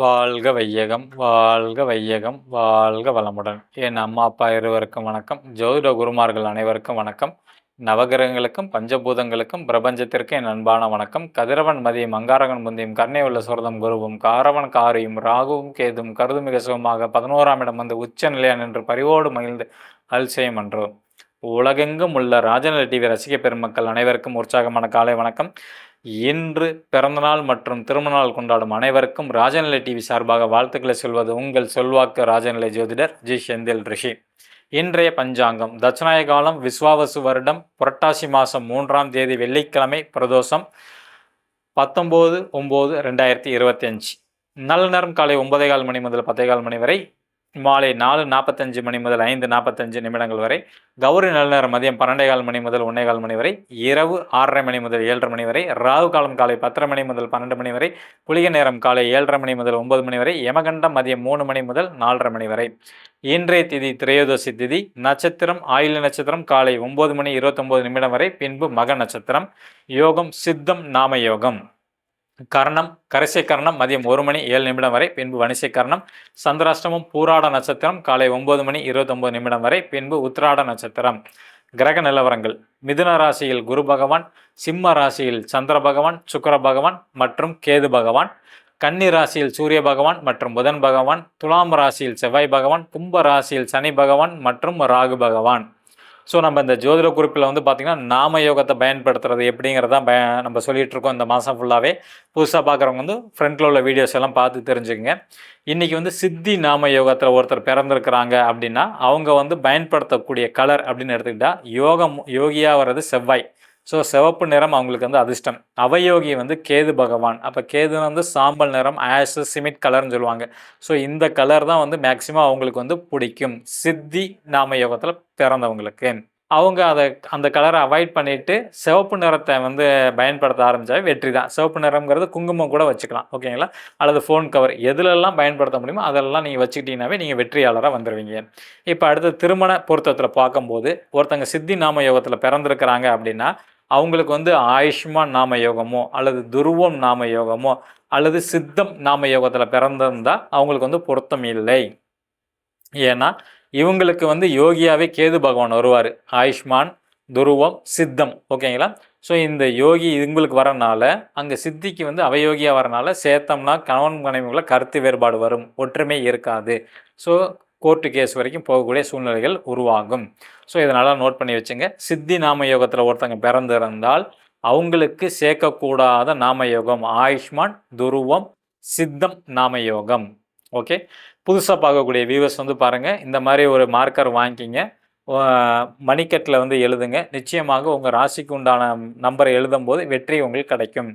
வாழ்க வையகம் வாழ்க வையகம் வாழ்க வளமுடன். என் அம்மா அப்பா இருவருக்கும் வணக்கம். ஜோதிட குருமார்கள் அனைவருக்கும் வணக்கம். நவகிரகங்களுக்கும் பஞ்சபூதங்களுக்கும் பிரபஞ்சத்திற்கு என் அன்பான வணக்கம். கதிரவன் மதியம் அங்காரகன் முந்தியும் கர்ணை உள்ள சுரதம் குருவும் காரவன் காரியும் ராகுவும் கேதும் கருதுமிக சுகமாக பதினோராம் இடம் வந்து உச்ச நிலையா என்று பரிவோடு மகிழ்ந்து அல்செய்யும் அன்றோம். உலகெங்கும் உள்ள ராஜநிலை டிவி ரசிக பெருமக்கள் அனைவருக்கும் உற்சாகமான காலை வணக்கம். இன்று பிறந்தநாள் மற்றும் திருமணநாள் கொண்டாடும் அனைவருக்கும் ராஜநிலை டிவி சார்பாக வாழ்த்துக்களை சொல்வது உங்கள் சொல்வாக்கு ராஜநிலை ஜோதிடர் ஜி. செந்தில் ரிஷி. இன்றைய பஞ்சாங்கம் தட்சிணாய காலம் விஸ்வாவசு வருடம் புரட்டாசி மாதம் மூன்றாம் தேதி வெள்ளிக்கிழமை பிரதோஷம் பத்தொம்போது ஒம்பது ரெண்டாயிரத்தி இருபத்தி அஞ்சு. நல்ல நேரம் காலை ஒன்பதே கால் மணி முதல் பத்தே கால் மணி வரை மாலை நாலு நாற்பத்தஞ்சு மணி முதல் ஐந்து நாற்பத்தஞ்சு நிமிடங்கள் வரை கௌரி நல்லநேரம் மதியம் பன்னெண்டே கால் மணி முதல் ஒன்றே கால் மணி வரை இரவு ஆறரை மணி முதல் ஏழரை மணி வரை ராகு காலம் காலை பத்தரை மணி முதல் பன்னெண்டு மணி வரை குளிகை நேரம் காலை ஏழரை மணி முதல் ஒன்பது மணி வரை யமகண்டம் மதியம் மூணு மணி முதல் நாலரை மணி வரை. இன்றைய திதி திரையோதசி திதி நட்சத்திரம் ஆயுள நட்சத்திரம் காலை ஒன்பது மணி இருபத்தொம்போது நிமிடம் வரை பின்பு மக நட்சத்திரம் யோகம் சித்தம் நாம யோகம். கர்ணம் கரிசை கர்ணம் மதியம் ஒரு மணி ஏழு நிமிடம் வரை. பின்பு வனிசை கர்ணம் சந்திராஷ்டமம் பூராட நட்சத்திரம் காலை ஒன்பது மணி இருபத்தொம்பது நிமிடம் வரை. பின்பு உத்திராட நட்சத்திரம். கிரக நிலவரங்கள். மிதுன ராசியில் குரு பகவான் சிம்ம ராசியில் சந்திர பகவான் சுக்கர பகவான் மற்றும் கேது பகவான். கன்னி ராசியில் சூரிய பகவான் மற்றும் புதன் பகவான். துலாம் ராசியில் செவ்வாய் பகவான் கும்ப ராசியில் சனி பகவான் மற்றும் ராகு பகவான். ஸோ நம்ம இந்த ஜோதிட குறிப்பில் வந்து பார்த்திங்கன்னா நாம யோகத்தை பயன்படுத்துறது எப்படிங்கிறதான் பய நம்ம சொல்லிகிட்டு இருக்கோம் இந்த மாதம் ஃபுல்லாகவே புதுசாக பார்க்குறவங்க வந்து ஃப்ரண்ட்டில் உள்ள வீடியோஸ் எல்லாம் பார்த்து தெரிஞ்சுக்கங்க. இன்றைக்கி வந்து சித்தி நாம யோகத்தில் ஒருத்தர் பிறந்திருக்கிறாங்க அப்படின்னா அவங்க வந்து பயன்படுத்தக்கூடிய கலர் அப்படின்னு எடுத்துக்கிட்டால் யோகம் யோகியாக வர்றது செவ்வாய். ஸோ சிவப்பு நிறம் அவங்களுக்கு வந்து அதிர்ஷ்டம். அவயோகி வந்து கேது பகவான். அப்போ கேதுன்னு வந்து சாம்பல் நிறம் ஆஷ் சிமிட் கலர்னு சொல்லுவாங்க. ஸோ இந்த கலர் தான் வந்து மேக்சிமம் அவங்களுக்கு வந்து பிடிக்கும். சித்தி நாம யோகத்தில் பிறந்தவங்களுக்கு. அவங்க அதை அந்த கலரை அவாய்ட் பண்ணிவிட்டு சிவப்பு நிறத்தை வந்து பயன்படுத்த ஆரம்பித்தா வெற்றி தான். சிவப்பு நிறம்ங்கிறது குங்குமம் கூட வச்சுக்கலாம். ஓகேங்களா அல்லது ஃபோன் கவர் எதுலெல்லாம் பயன்படுத்த முடியுமோ அதெல்லாம் நீங்கள் வச்சுக்கிட்டீங்கன்னாவே நீங்கள் வெற்றியாளராக வந்துடுவீங்க இப்போ அடுத்து திருமண பொருத்தத்தில் பார்க்கும்போது ஒருத்தங்க சித்தி நாம யோகத்தில் பிறந்திருக்கிறாங்க அப்படின்னா அவங்களுக்கு வந்து ஆயுஷ்மான் நாம யோகமோ அல்லது துருவம் நாம யோகமோ அல்லது சித்தம் நாம யோகத்தில் பிறந்திருந்தால் அவங்களுக்கு வந்து பொருத்தம் இல்லை. ஏன்னா இவங்களுக்கு வந்து யோகியாவே கேது பகவான் வருவார். ஆயுஷ்மான் துருவம் சித்தம். ஓகேங்களா? ஸோ இந்த யோகி இவங்களுக்கு வரனால அங்கே சித்திக்கு வந்து அவயோகியாக வரனால சேத்தம்னா கணவன் மனைவிகளை கருத்து வேறுபாடு வரும். ஒற்றுமை இருக்காது. ஸோ கோர்ட்டு கேஸ் வரைக்கும் போகக்கூடிய சூழ்நிலைகள் உருவாகும். ஸோ இதனால் நோட் பண்ணி வச்சுங்க. சித்தி நாம யோகத்தில் ஒருத்தங்க பிறந்திருந்தால் அவங்களுக்கு சேர்க்கக்கூடாத நாம யோகம் ஆயுஷ்மான் துருவம் சித்தம் நாம யோகம் ஓகே புதுசாக பார்க்கக்கூடிய வியூவர்ஸ் வந்து பாருங்கள் இந்த மாதிரி ஒரு மார்க்கர் வாங்கிக்கிங்க. மணிக்கட்டில் வந்து எழுதுங்க. நிச்சயமாக உங்கள் ராசிக்கு உண்டான நம்பரை எழுதும்போது வெற்றி உங்களுக்கு கிடைக்கும்.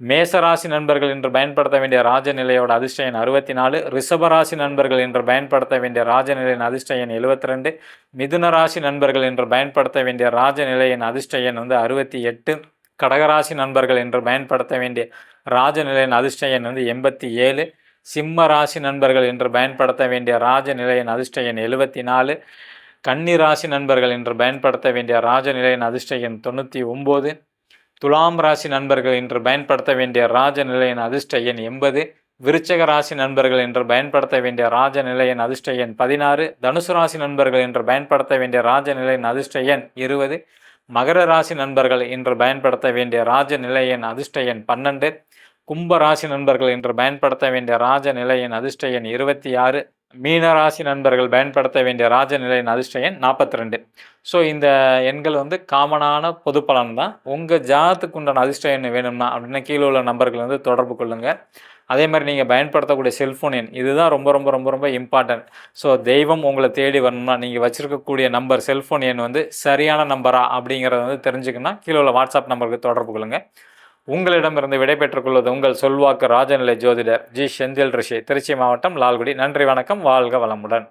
மேசராசி நண்பர்கள் என்று பயன்படுத்த வேண்டிய ராஜநிலையோட அதிர்ஷ்ட எண் அறுபத்தி நாலு ரிஷபராசி நண்பர்கள் என்று பயன்படுத்த வேண்டிய ராஜநிலையின் அதிர்ஷ்ட எண் எழுபத்தி ரெண்டு மிதுன ராசி நண்பர்கள் என்று பயன்படுத்த வேண்டிய ராஜநிலையின் அதிர்ஷ்ட எண் வந்து அறுபத்தி எட்டு கடகராசி நண்பர்கள் என்று பயன்படுத்த வேண்டிய ராஜநிலையின் அதிர்ஷ்ட எண் வந்து எண்பத்தி ஏழு சிம்ம ராசி நண்பர்கள் என்று பயன்படுத்த வேண்டிய ராஜநிலையின் அதிர்ஷ்ட எண் எழுபத்தி நாலு கன்னி ராசி நண்பர்கள் என்று பயன்படுத்த வேண்டிய ராஜநிலையின் அதிர்ஷ்ட எண் தொண்ணூற்றி ஒம்பது துலாம் ராசி நண்பர்கள் என்று பயன்படுத்த வேண்டிய ராஜநிலையின் அதிர்ஷ்ட எண் எண்பது. விருச்சக ராசி நண்பர்கள் என்று பயன்படுத்த வேண்டிய ராஜநிலையின் அதிர்ஷ்ட எண் பதினாறு. தனுசு ராசி நண்பர்கள் என்று பயன்படுத்த வேண்டிய ராஜநிலையின் அதிர்ஷ்ட எண் இருபது. மகர ராசி நண்பர்கள் என்று பயன்படுத்த வேண்டிய ராஜநிலையின் அதிர்ஷ்ட எண் பன்னெண்டு. கும்ப ராசி நண்பர்கள் என்று பயன்படுத்த வேண்டிய ராஜநிலையின் அதிர்ஷ்ட எண் இருபத்தி ஆறு. மீனராசி நண்பர்கள் பயன்படுத்த வேண்டிய ராஜநிலையின் அதிர்ஷ்ட எண் நாற்பத்தி ரெண்டு ஸோ இந்த எண்கள் வந்து காமனான பொது பலன் தான். உங்கள் ஜாதத்துக்கு உண்டான அதிர்ஷ்ட எண் வேணும்னா அப்படின்னா கீழே உள்ள நம்பர்கள் வந்து தொடர்பு கொள்ளுங்கள் அதே மாதிரி நீங்கள் பயன்படுத்தக்கூடிய செல்ஃபோன் எண் இதுதான் ரொம்ப ரொம்ப ரொம்ப ரொம்ப இம்பார்ட்டன்ட் ஸோ தெய்வம் உங்களை தேடி வரணும்னா நீங்கள் வச்சுருக்கக்கூடிய நம்பர் செல்ஃபோன் எண் வந்து சரியான நம்பரா அப்படிங்கிறத வந்து தெரிஞ்சுக்கணும்னா கீழே உள்ள வாட்ஸ்அப் நம்பருக்கு தொடர்பு கொள்ளுங்கள் உங்களிடமிருந்து விடைபெற்றுக் கொள்வது உங்கள் சொல்வாக்கு ராஜநிலை ஜோதிடர் ஜி செந்தில் ரிஷி. திருச்சி மாவட்டம் லால்குடி. நன்றி வணக்கம். வாழ்க வளமுடன்.